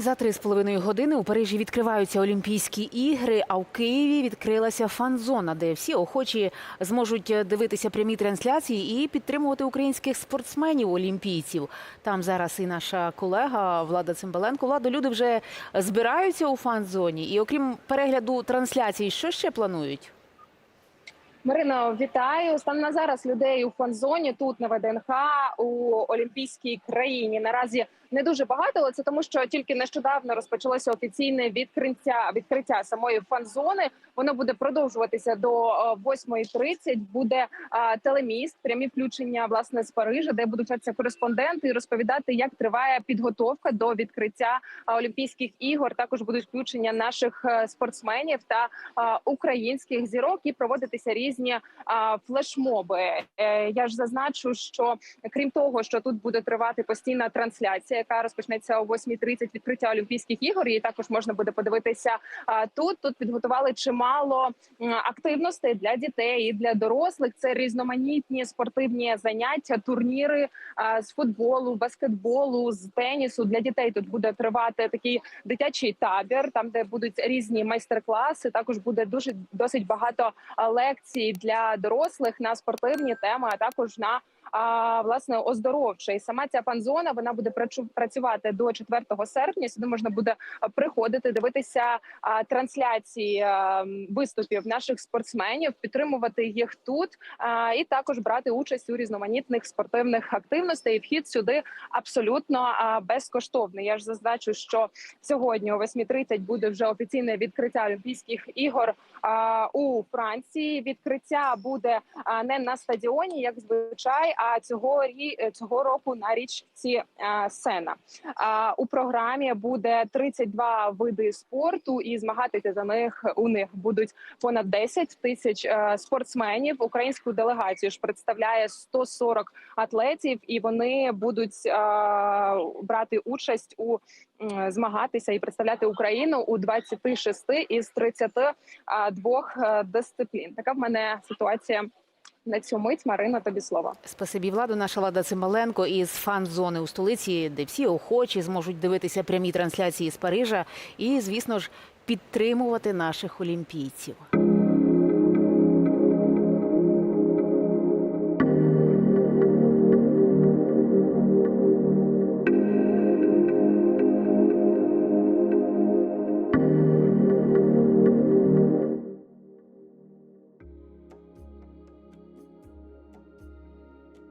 За три з половиною години у Парижі відкриваються Олімпійські ігри, а в Києві відкрилася фан-зона, де всі охочі зможуть дивитися прямі трансляції і підтримувати українських спортсменів олімпійців. Там зараз і наша колега Влада Цимбаленко. Влада, люди вже збираються у фан-зоні. І окрім перегляду трансляцій, що ще планують? Марина, вітаю. Станом на зараз людей у фан-зоні тут на ВДНХ у Олімпійській країні. Наразі не дуже багато, але це тому, що тільки нещодавно розпочалося офіційне відкриття відкриття самої фан-зони. Воно буде продовжуватися до е, 8.30. Буде а, телеміст, прямі включення власне з Парижа, де будуть вчатися кореспонденти і розповідати, як триває підготовка до відкриття а, Олімпійських ігор. Також будуть включення наших е, спортсменів та а, українських зірок і проводитися різні а, флешмоби. Е, Я ж зазначу, що крім того, що тут буде тривати постійна трансляція, яка розпочнеться о 8.30 відкриття Олімпійських ігор. Її також можна буде подивитися а, тут. Тут підготували чимало активностей для дітей і для дорослих. Це різноманітні спортивні заняття, турніри а, з футболу, баскетболу, з тенісу. Для дітей тут буде тривати такий дитячий табір, там де будуть різні майстер-класи. Також буде дуже досить багато а, лекцій для дорослих на спортивні теми, а також на а, власне оздоровче. І сама ця панзона вона буде працю- працювати до 4 серпня. Сюди можна буде приходити, дивитися трансляції виступів наших спортсменів, підтримувати їх тут і також брати участь у різноманітних спортивних активностей. І Вхід сюди абсолютно безкоштовний. Я ж зазначу, що сьогодні о 8.30 буде вже офіційне відкриття Олімпійських ігор у Франції. Відкриття буде не на стадіоні, як звичай, а цього рі- цього року на річці Сена. У програмі буде 32 види спорту, і змагатися за них у них будуть понад 10 тисяч е, спортсменів. Українську делегацію ж представляє 140 атлетів, і вони будуть е, брати участь у змагатися і представляти Україну у 26 із 32 е, дисциплін. Така в мене ситуація на цю мить. Марина, тобі слово. Спасибі владу, наша Лада Цималенко із фан-зони у столиці, де всі охочі зможуть дивитися прямі трансляції з Парижа і, звісно ж, підтримувати наших олімпійців.